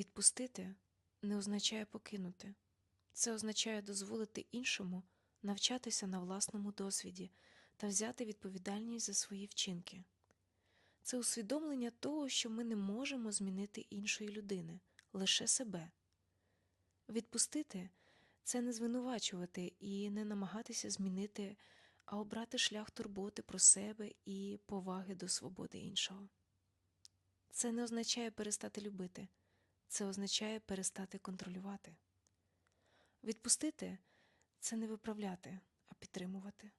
Відпустити не означає покинути, це означає дозволити іншому навчатися на власному досвіді та взяти відповідальність за свої вчинки. Це усвідомлення того, що ми не можемо змінити іншої людини, лише себе. Відпустити це не звинувачувати і не намагатися змінити, а обрати шлях турботи про себе і поваги до свободи іншого. Це не означає перестати любити, це означає перестати контролювати. Відпустити це не виправляти, а підтримувати,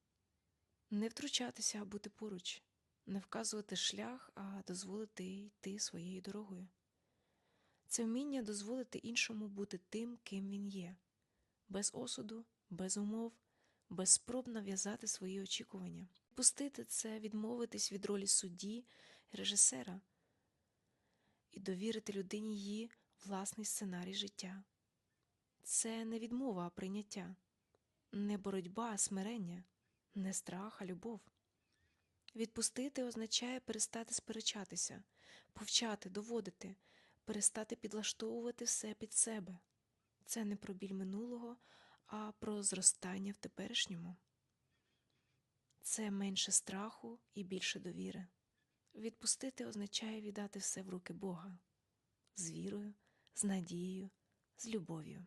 не втручатися, а бути поруч, не вказувати шлях, а дозволити йти своєю дорогою. Це вміння дозволити іншому бути тим, ким він є, без осуду, без умов, без спроб нав'язати свої очікування. Пустити це відмовитись від ролі судді режисера і довірити людині її власний сценарій життя. Це не відмова, а прийняття, не боротьба, а смирення, не страх, а любов. Відпустити означає перестати сперечатися, повчати, доводити, перестати підлаштовувати все під себе. Це не про біль минулого, а про зростання в теперішньому. Це менше страху і більше довіри. Відпустити означає віддати все в руки Бога з вірою, з надією, з любов'ю.